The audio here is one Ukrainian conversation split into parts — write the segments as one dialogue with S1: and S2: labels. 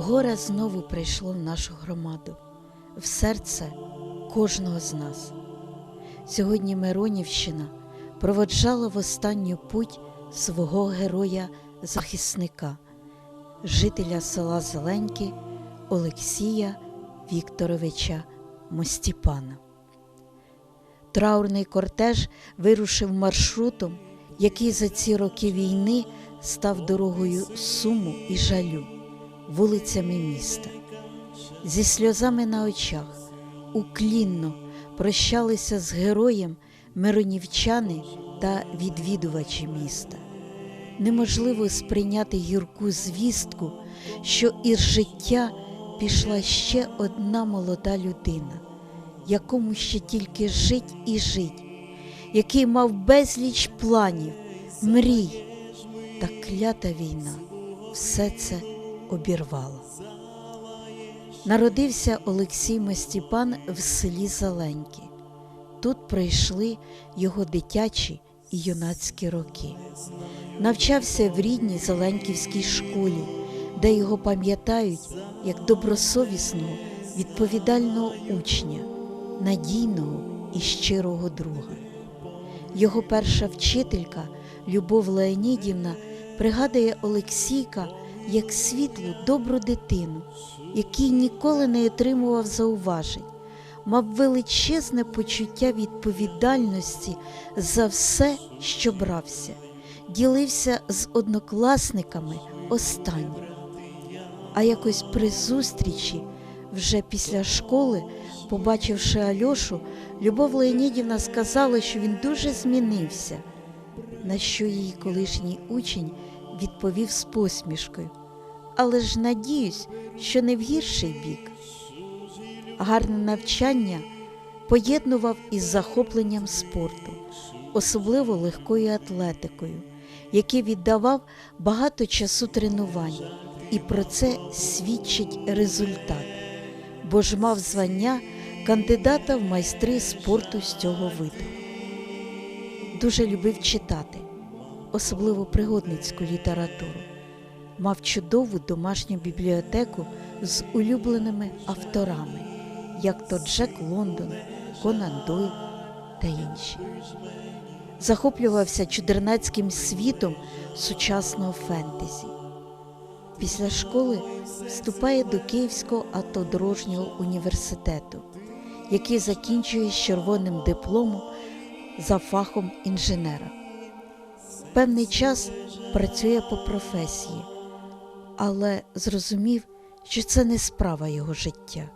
S1: Горе знову прийшло в нашу громаду, в серце кожного з нас. Сьогодні Миронівщина проводжала в останню путь свого героя-захисника, жителя села Зеленьки Олексія Вікторовича Мостіпана. Траурний кортеж вирушив маршрутом, який за ці роки війни став дорогою суму і жалю, вулицями міста. Зі сльозами на очах уклінно прощалися з героєм миронівчани та відвідувачі міста. Неможливо сприйняти гірку звістку, що із життя пішла ще одна молода людина, якому ще тільки жить і жить, який мав безліч планів, мрій, та клята війна все це обірвала. Народився Олексій Мастіпан в селі Зеленьки. Тут пройшли його дитячі і юнацькі роки. Навчався в рідній Зеленьківській школі, де його пам'ятають як добросовісного, відповідального учня, надійного і щирого друга. Його перша вчителька Любов Леонідівна пригадує Олексійка як світлу, добру дитину, який ніколи не отримував зауважень, мав величезне почуття відповідальності за все, що брався, ділився з однокласниками останнім. А якось при зустрічі, вже після школи, побачивши Альошу, Любов Леонідівна сказала, що він дуже змінився, на що її колишній учень відповів з посмішкою. Але ж надіюсь, що не в гірший бік. Гарне навчання поєднував із захопленням спорту, особливо легкою атлетикою, який віддавав багато часу тренувань, і про це свідчить результат, бо ж мав звання кандидата в майстри спорту з цього виду. Дуже любив читати, особливо пригодницьку літературу. Мав чудову домашню бібліотеку з улюбленими авторами, як то Джек Лондон, Конан Дойл та інші. Захоплювався чудернацьким світом сучасного фентезі. Після школи вступає до Київського автодорожнього університету, який закінчує з червоним дипломом за фахом інженера. Певний час працює по професії, але зрозумів, що це не справа його життя.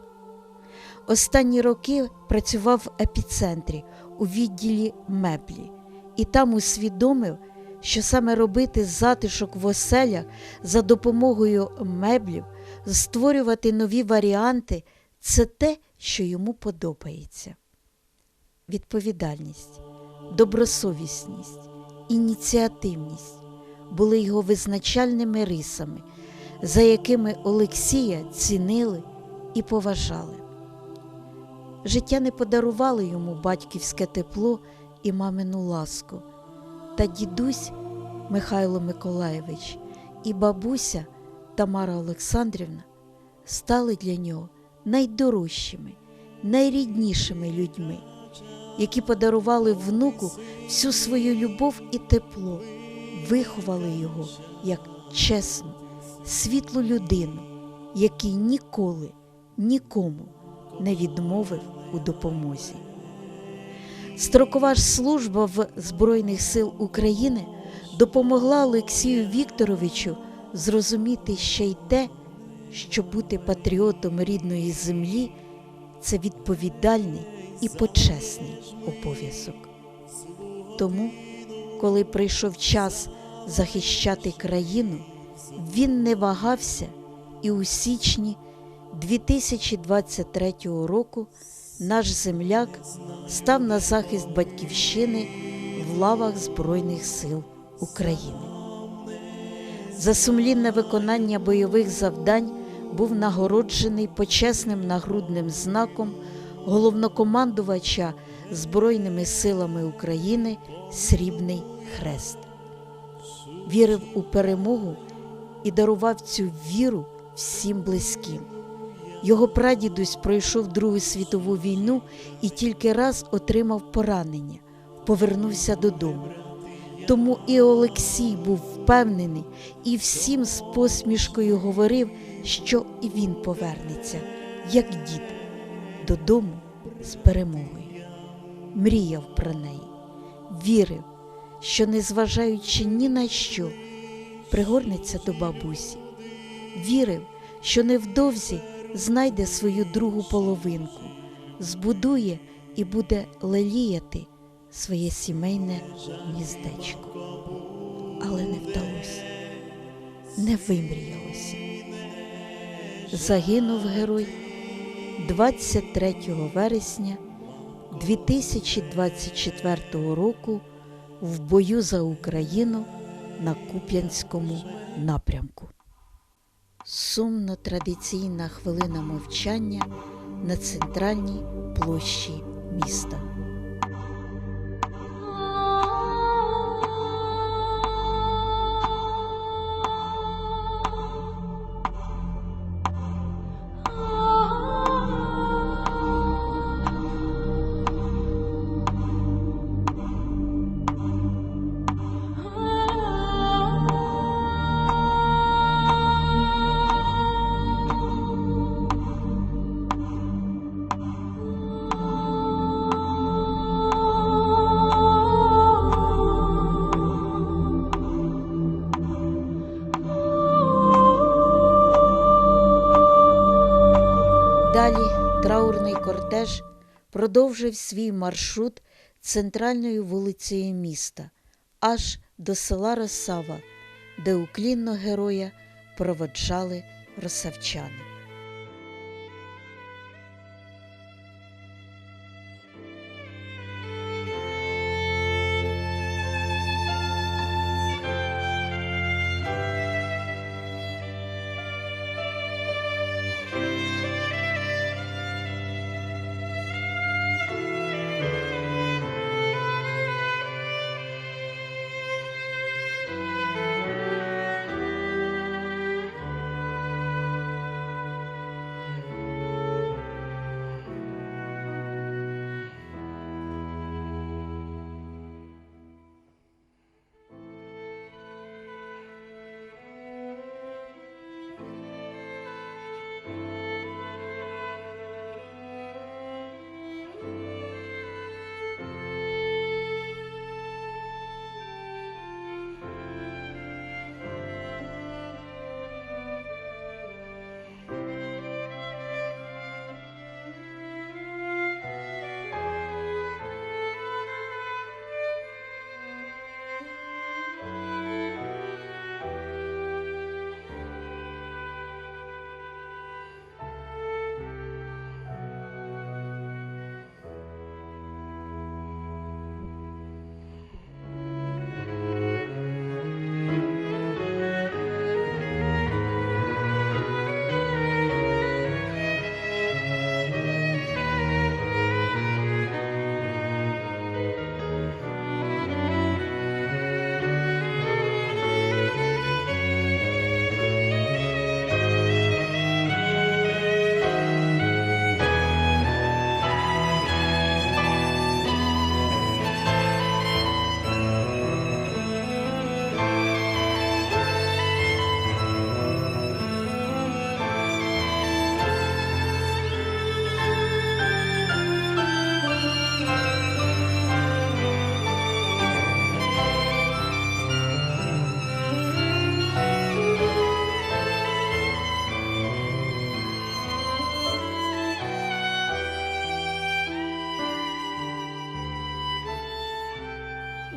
S1: Останні роки працював в епіцентрі у відділі меблі і там усвідомив, що саме робити затишок в оселях за допомогою меблів, створювати нові варіанти це те, що йому подобається. Відповідальність, добросовісність, ініціативність були його визначальними рисами, за якими Олексія цінили і поважали. Життя не подарувало йому батьківське тепло і мамину ласку, та дідусь Михайло Миколаєвич і бабуся Тамара Олександрівна стали для нього найдорожчими, найріднішими людьми, які подарували внуку всю свою любов і тепло, виховали його як чесну, світлу людину, який ніколи нікому не відмовив у допомозі. Строкова ж служба в Збройних сил України допомогла Олексію Вікторовичу зрозуміти ще й те, що бути патріотом рідної землі це відповідальний і почесний обов'язок. Тому, коли прийшов час захищати країну, він не вагався і у січні 2023 року наш земляк став на захист батьківщини в лавах Збройних сил України. За сумлінне виконання бойових завдань був нагороджений почесним нагрудним знаком головнокомандувача Збройними силами України Срібний Хрест. Вірив у перемогу і дарував цю віру всім близьким. Його прадідусь пройшов Другу світову війну і тільки раз отримав поранення, повернувся додому. Тому і Олексій був впевнений і всім з посмішкою говорив, що і він повернеться, як дід, додому з перемогою. Мріяв про неї, вірив, що, незважаючи ні на що, пригорнеться до бабусі. Вірив, що невдовзі знайде свою другу половинку, збудує і буде леліяти своє сімейне гніздечко. Але не вдалося, не вимріялося. Загинув герой 23 вересня 2024 року в бою за Україну на Куп'янському напрямку. Сумно традиційна хвилина мовчання на центральній площі міста. Траурний продовжив свій маршрут центральною вулицею міста аж до села Росава, де уклінно героя проводжали росавчани.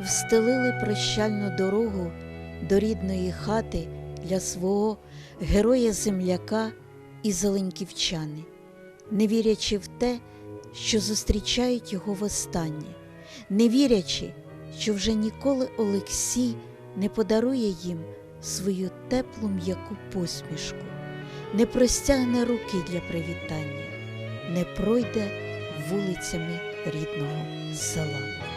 S1: Встелили прощальну дорогу до рідної хати для свого героя-земляка і зеленківчани, не вірячи в те, що зустрічають його востаннє, не вірячи, що вже ніколи Олексій не подарує їм свою теплу м'яку посмішку, не простягне руки для привітання, не пройде вулицями рідного села.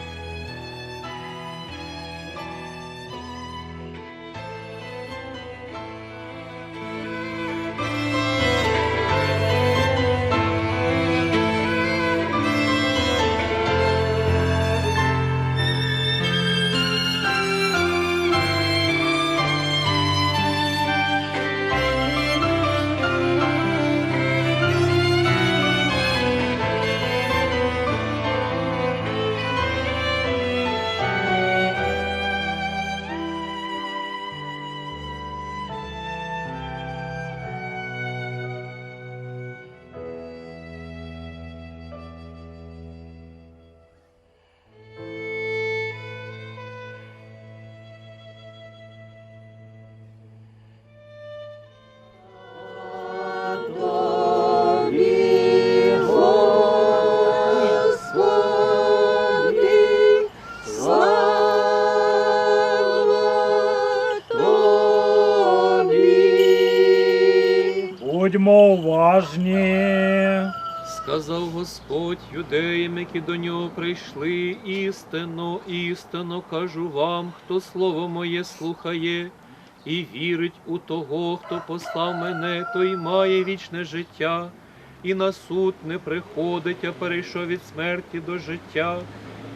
S2: Господь юдеям, які до нього прийшли, істинно, істинно кажу вам, хто слово моє слухає і вірить у того, хто послав мене, той має вічне життя, і на суд не приходить, а перейшов від смерті до життя.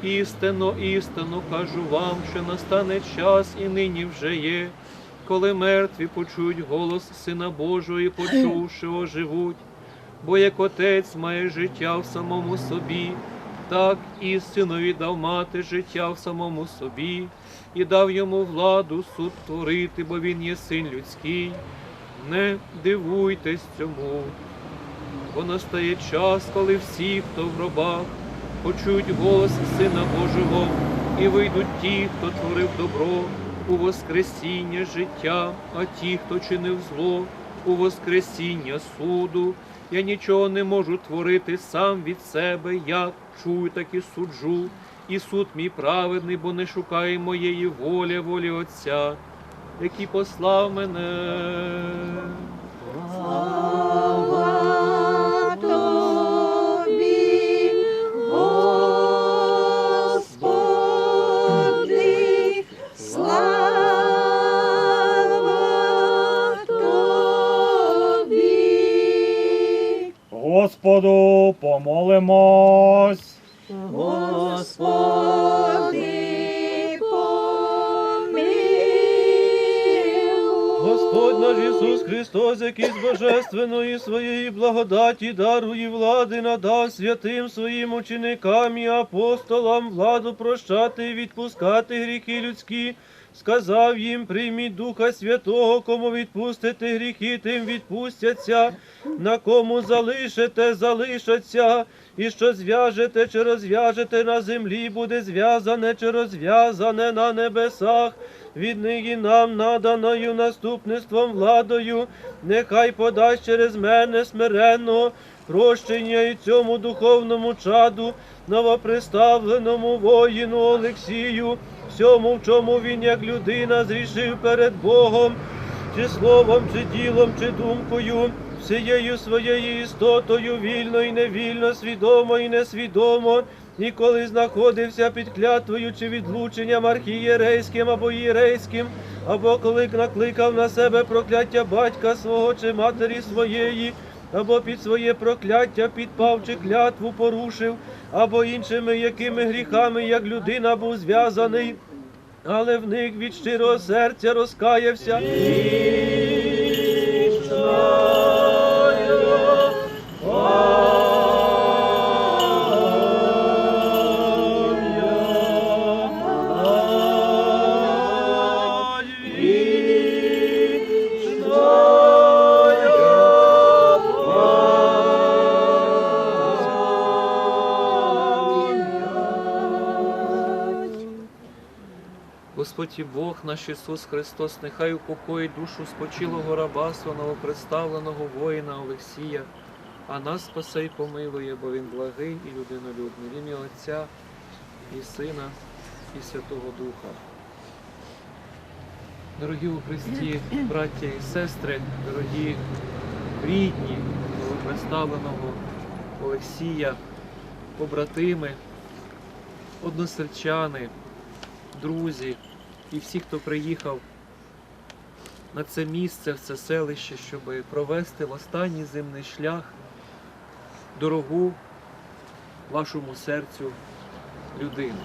S2: Істинно, істинно кажу вам, що настане час і нині вже є, коли мертві почують голос Сина Божого і почувши оживуть. Бо як отець має життя в самому собі, так і синові дав мати життя в самому собі, і дав йому владу суд творити, бо він є син людський. Не дивуйтесь цьому, бо настає час, коли всі, хто в гробах, почують голос Сина Божого, і вийдуть ті, хто творив добро у воскресіння життя, а ті, хто чинив зло, у воскресіння суду. Я нічого не можу творити сам від себе, я чую, так і суджу. І суд мій праведний, бо не шукає моєї волі, волі Отця, який послав мене.
S3: Слава
S4: Господу помолимось.
S5: Ісус Христос, який з божественної своєї благодаті дарує влади, надав святим своїм ученикам і апостолам владу прощати і відпускати гріхи людські. Сказав їм, прийміть Духа Святого, кому відпустите гріхи, тим відпустяться, на кому залишите, залишаться, і що зв'яжете чи розв'яжете на землі, буде зв'язане чи розв'язане на небесах віднині нам наданою наступництвом владою, нехай подасть через мене смиренно прощення і цьому духовному чаду, новоприставленому воїну Олексію, всьому, в чому він, як людина, зрішив перед Богом, чи словом, чи ділом, чи думкою. Всією своєю істотою, вільно і невільно, свідомо і несвідомо, і коли знаходився під клятвою чи відлученням архієрейським або єрейським, або коли накликав на себе прокляття батька свого чи матері своєї, або під своє прокляття підпав чи клятву порушив, або іншими якими гріхами, як людина був зв'язаний, але в них від щирого серця розкаявся.
S2: Господь і Бог наш Ісус Христос, нехай упокоїть душу спочилого раба свого новоприставленого воїна Олексія, а нас спасе й помилує, бо він благий і людинолюбний. В ім'я Отця і Сина, і Святого Духа. Дорогі у Христі, браття і сестри, дорогі рідні новоприставленого Олексія, побратими, односельчани, друзі і всі, хто приїхав на це місце, в це селище, щоб провести в останній земний шлях дорогу вашому серцю людину.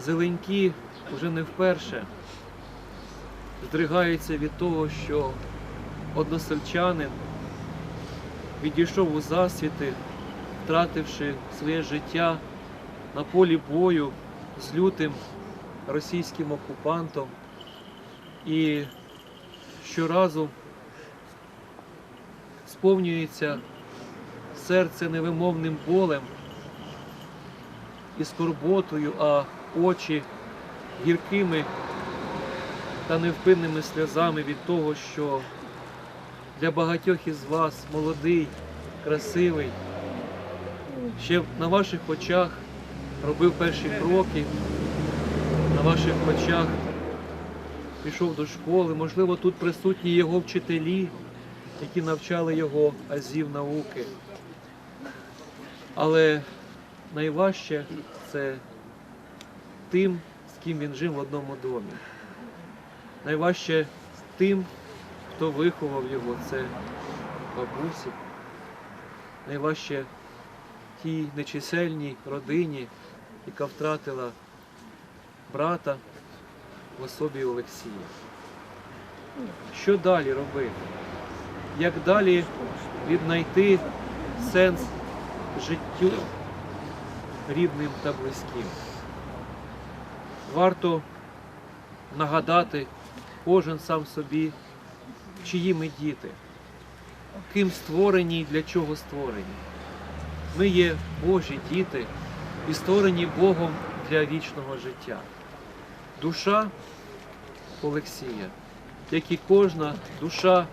S2: Зеленькі вже не вперше здригаються від того, що односельчанин відійшов у засвіти, втративши своє життя на полі бою з лютим російським окупантом. І щоразу сповнюється серце невимовним болем і скорботою, а очі гіркими та невпинними сльозами від того, що для багатьох із вас молодий, красивий, ще на ваших очах робив перші кроки, на ваших очах пішов до школи, можливо, тут присутні його вчителі, які навчали його азів науки. Але найважче це тим, з ким він жив в одному домі. Найважче тим, хто виховав його, це бабусі. Найважче тій нечисельній родині, яка втратила брата в особі Олексія. Що далі робити? Як далі віднайти сенс життю рідним та близьким? Варто нагадати кожен сам собі, чиї ми діти, ким створені і для чого створені. Ми є Божі діти і створені Богом для вічного життя. Душа Олексія, як і кожна душа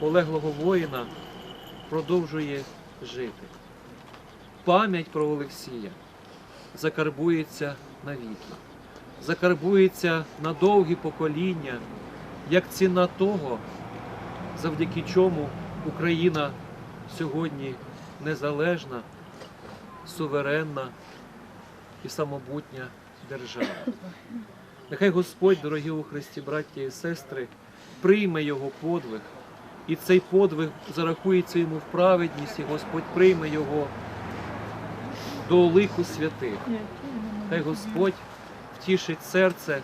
S2: полеглого воїна, продовжує жити. Пам'ять про Олексія закарбується навіки, закарбується на довгі покоління, як ціна того, завдяки чому Україна сьогодні незалежна, суверенна і самобутня держава. Нехай Господь, дорогі у Христі, браття і сестри, прийме його подвиг, і цей подвиг зарахується йому в праведність, і Господь прийме його до лику святих. Хай Господь втішить серце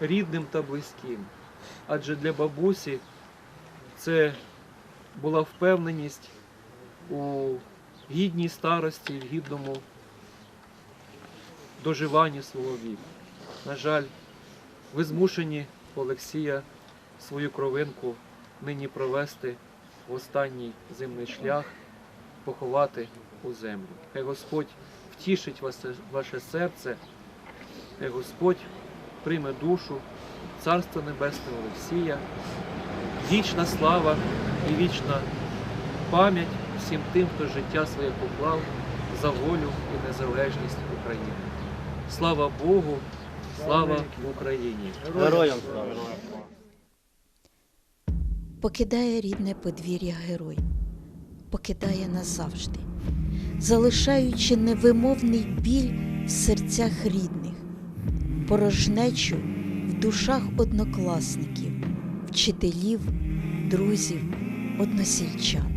S2: рідним та близьким. Адже для бабусі це була впевненість у гідній старості, в гідному доживанні свого віку. На жаль, ви змушені Олексія свою кровинку нині провести в останній земний шлях, поховати у землю. Хай Господь втішить ваше серце, хай Господь прийме душу Царства Небесного Олексія, вічна слава і вічна пам'ять всім тим, хто життя своє поклав за волю і незалежність України. Слава Богу, слава Україні!
S5: Героям слава!
S1: покидає рідне подвір'я герой, покидає назавжди, залишаючи невимовний біль в серцях рідних, порожнечу в душах однокласників, вчителів, друзів, односельчан.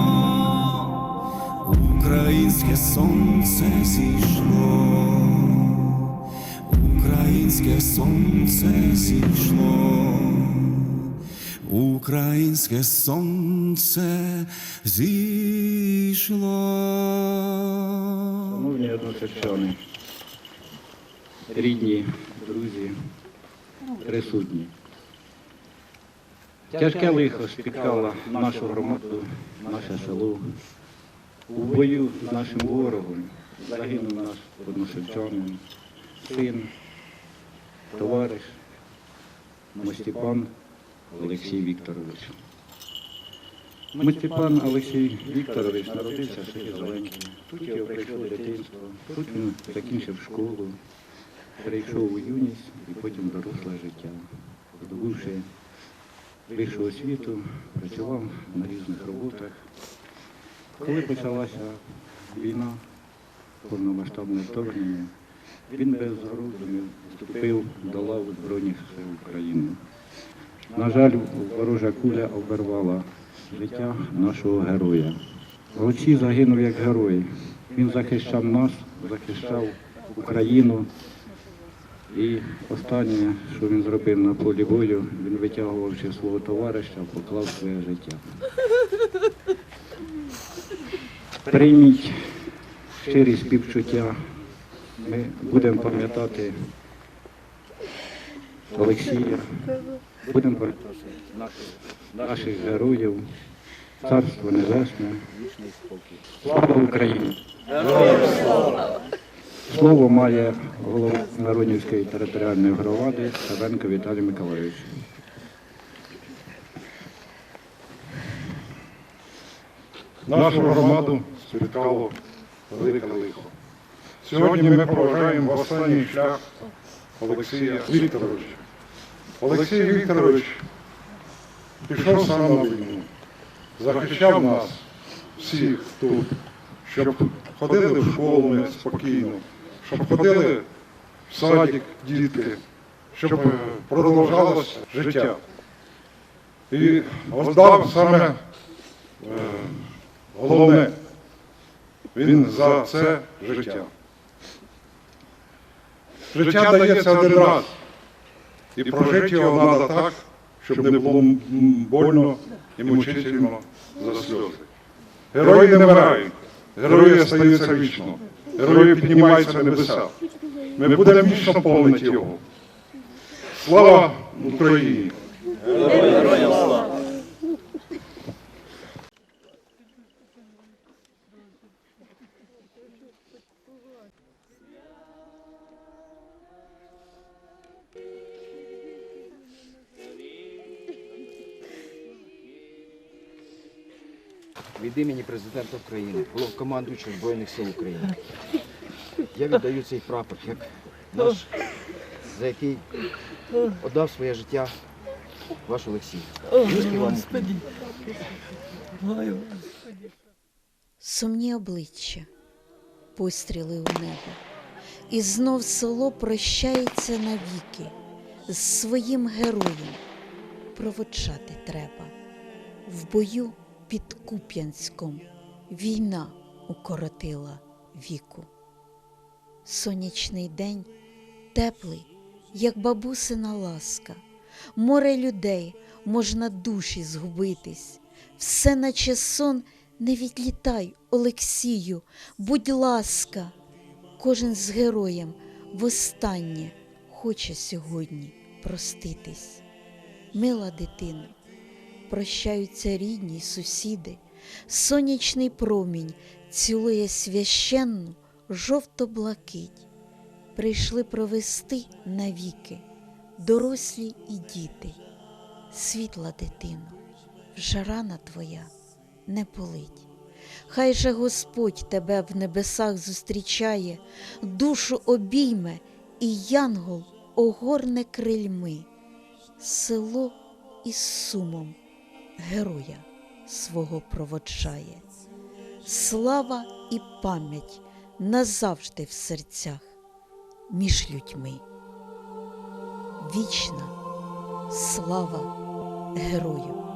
S6: українське сонце зійшло. Українське сонце зійшло, українське сонце зійшло.
S7: Шановні односельчани, рідні, друзі, присутні. Тяжке лихо спіткало нашу громаду, наше село. У бою з нашим ворогом загинув наш односельчанин, син, товариш Мостіпан Олексій Вікторович. Мостіпан Олексій Вікторович народився селі Зеленки. Тут його прийшло дитинство, тут він закінчив школу, перейшов у юність і потім доросле життя. Здобувши вищу освіту, працював на різних роботах. Коли почалася війна, повномасштабне вторгнення, він без роздумів вступив до лав Збройних сил України. На жаль, ворожа куля обірвала життя нашого героя. Олексій загинув як герой. Він захищав нас, захищав Україну. І останнє, що він зробив на полі бою, він витягувавши свого товариша, поклав своє життя. Прийміть щирі співчуття. Ми будемо пам'ятати Олексія, будемо пам'ятати наших, героїв, царство небесне, слава Україні! Слово має голова Народнівської територіальної громади Савенко Віталій Миколаївич.
S8: Нашу громаду спіткало велике лихо. Сьогодні ми проважаємо в останній шлях Олексія Вікторовича. Олексій Вікторович пішов сам на війну, захищав нас всіх тут, щоб ходили в школу ми спокійно, щоб ходили в садик дітки, щоб продовжалось життя. І воздав саме е, головне, він за це життя. Життя дається один раз. І прожити його треба так, щоб не було больно і мучительно за сльози. Герої не вмирають, герої остаються вічно, герої піднімаються в небеса. Ми будемо вічно помнити його. Слава Україні!
S9: Від імені президента України, головнокомандуючого Збройних сил України. Я віддаю цей прапор, як наш, за який віддав своє життя ваш Олексій. Господи.
S1: Сумні обличчя, постріли у небо, і знов село прощається навіки з своїм героєм. Проводжати треба. В бою під Куп'янськом війна укоротила віку. Сонячний день теплий, як бабусина ласка, море людей можна душі згубитись, все наче сон, не відлітай, Олексію, будь ласка, кожен з героєм востаннє хоче сьогодні проститись. Мила дитина, прощаються рідні сусіди, сонячний промінь цілує священну жовто-блакить. Прийшли провести навіки дорослі і діти. Світла дитино, вже рана твоя не болить. Хай же Господь тебе в небесах зустрічає, душу обійме і янгол огорне крильми, село із сумом героя свого проводжає. Слава і пам'ять назавжди в серцях між людьми. Вічна слава герою!